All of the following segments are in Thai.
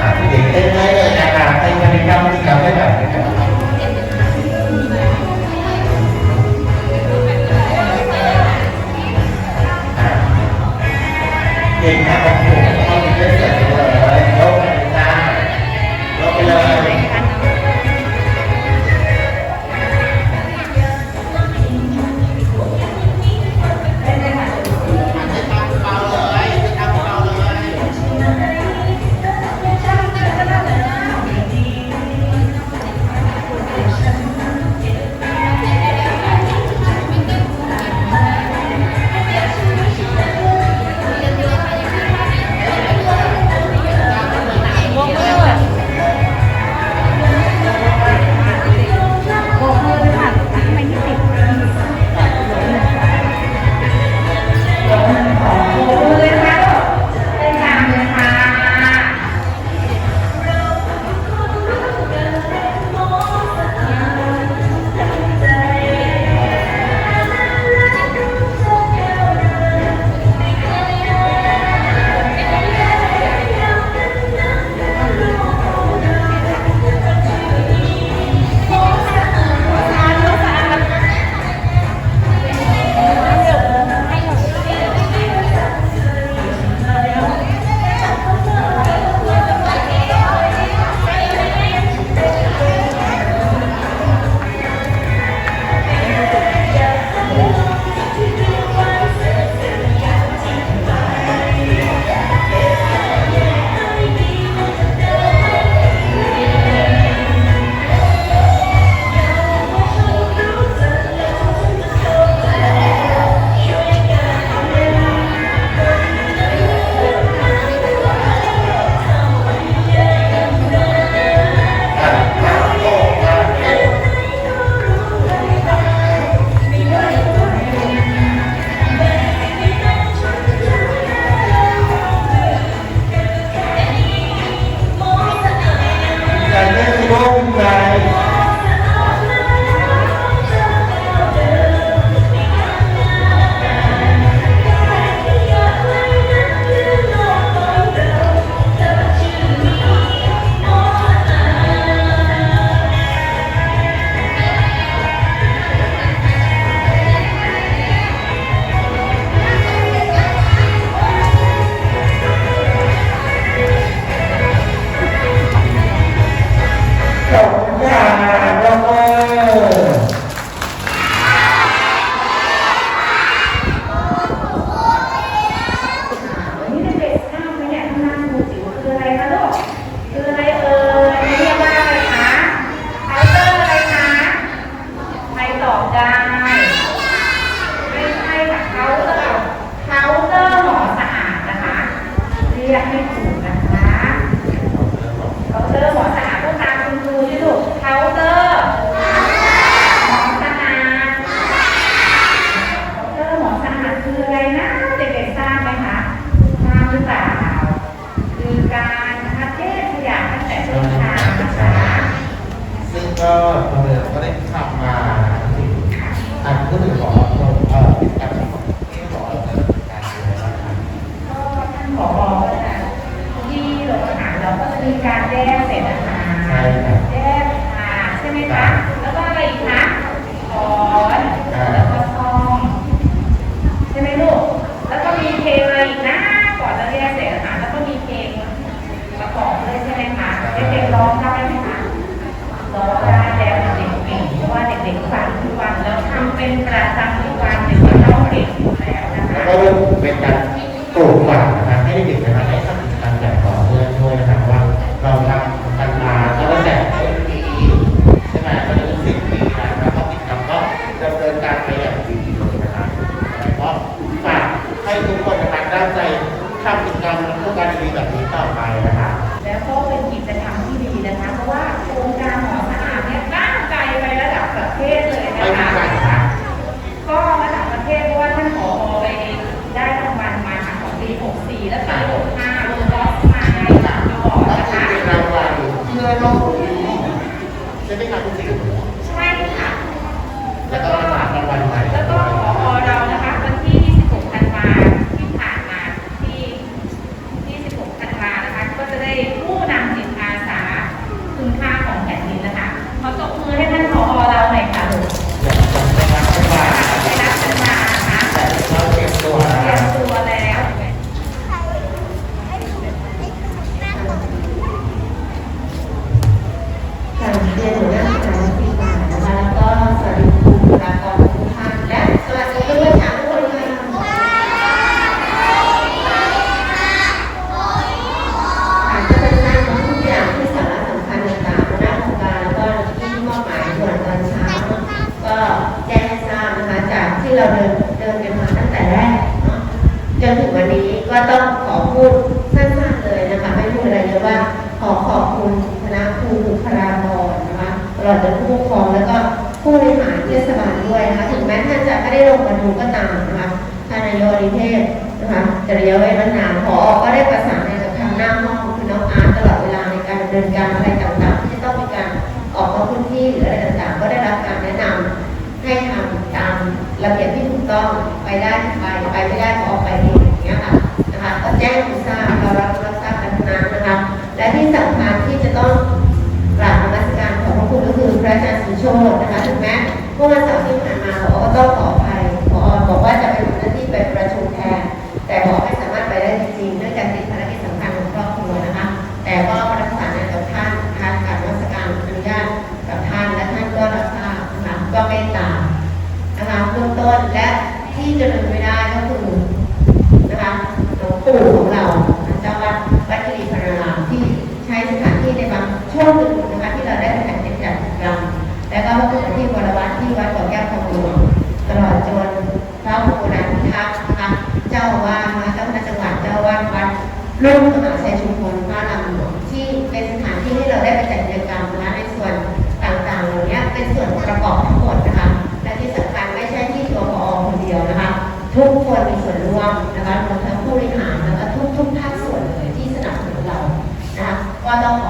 อ่าผู้หญิงเต้นได้เลยนะครับเต้นกันในกรรมกรรมได้แบบนี้ 64 และปี65เวอร์ลอสมาจากจังหวัดนะคะ เพื่อโลกนี้จะได้การ ณคณะครูบุคลากรนะคะตลอดจนผู้ปกครองแล้วก็ผู้บริหารเทศบาลด้วยนะคะถึงแม้ท่านจะไม่ได้ลงมาดูก็ตามนะคะท่านนายกนิเทศนะคะจริยเวทนานพอก็ได้ประสานงานกับทางหน้าห้องคือน้องอาร์ตตลอดเวลาในการดำเนินการอะไรต่างๆ ที่จะต้องมีการออกมาพื้นที่หรืออะไรต่างๆ ก็ได้รับการแนะนำให้ทำตามระเบียบที่ถูกต้องไปได้ไปไปไม่ได้ก็ออกไปเองอย่างเงี้ยค่ะนะคะก็แจ้งให้ทราบเรารับรับทราบกันทั้งนั้นนะคะและที่สำคัญที่จะต้องกราบนมัสการขอบ พระอาจารย์สีโชตนะคะถูกไหมเมื่อวันเสาร์ที่ผ่านมาผอก็ต้องขออภัยผอบอกว่าจะไปทำหน้าที่ไปประชุมแทน แต่ผอไม่สามารถไปได้จริงๆเนื่องจากติดภารกิจสำคัญของครอบครัวนะคะ แต่ก็ องหลวตลอดจนพระครูนันทิทักษ์นะคะเจ้าวาสนะเจ้าคณะจังหวัดเจ้าวาสวัดรุ่งมหาชัยชุมพลพระรามหลวงที่เป็นสถานที่ที่เราได้ไปจัดกิจกรรมนะคะในส่วนต่างๆเหล่านี้เป็นส่วนประกอบทั้งหมดนะคะและที่สำคัญไม่ใช่ที่ตัวพอคนเดียวนะคะ ทุกคนมีส่วนร่วมนะคะรวมทั้งผู้บริหารแล้วก็ทุกทุกภาคส่วนเลยที่สนับสนุนเรานะคะก็ต้องขอ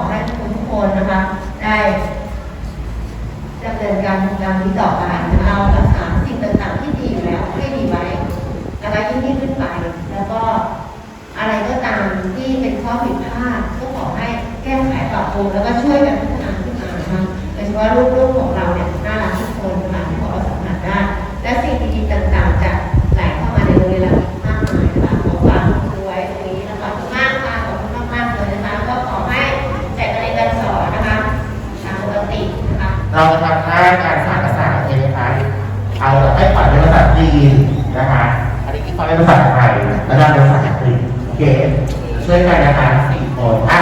กมช่วยกันนะคะสี่คนอะ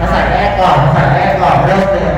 ภาษาแรกก่อนภาษาแรกก่อนเริ่มเลย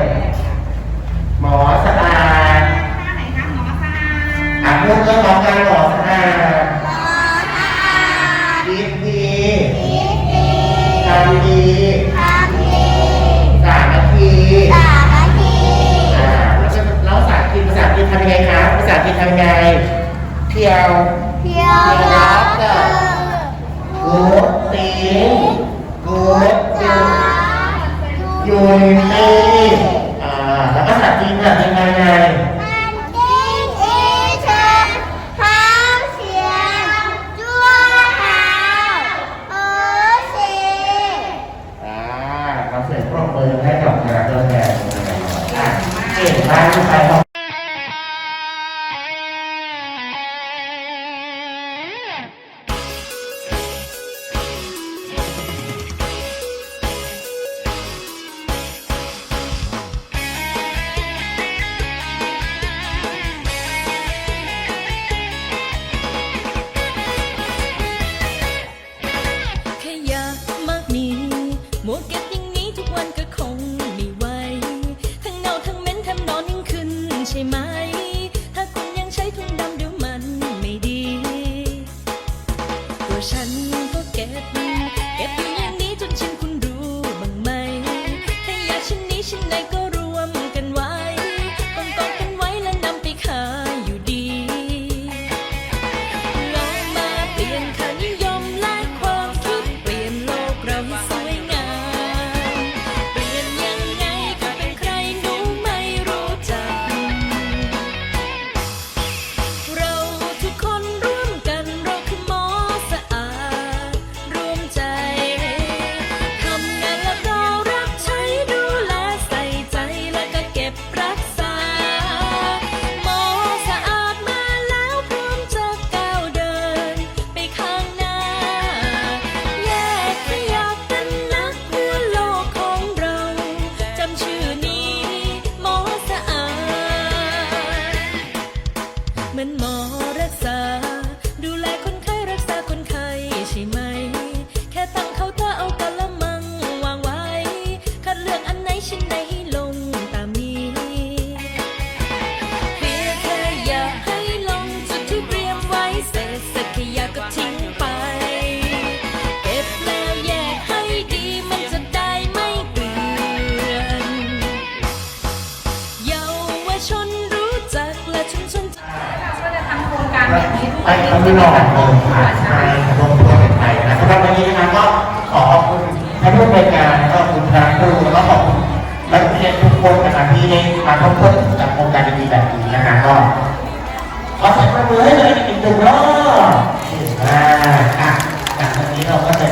ไปข้างนอกเลยผ่านไปลงตัวเป็นไปนะสำหรับวันนี้นะครับก็ขอขอบคุณท่านผู้บริการแล้วก็คุณพระครูแล้วก็ขอบคุณนักเรียนทุกคนนะครับที่ได้มาทบทวนกับโครงการดีๆแบบนี้นะครับก็ขอเสียงปรบมือให้เลยอีกหนึ่งรอบอ่าอะจากตรงนี้เราก็จะ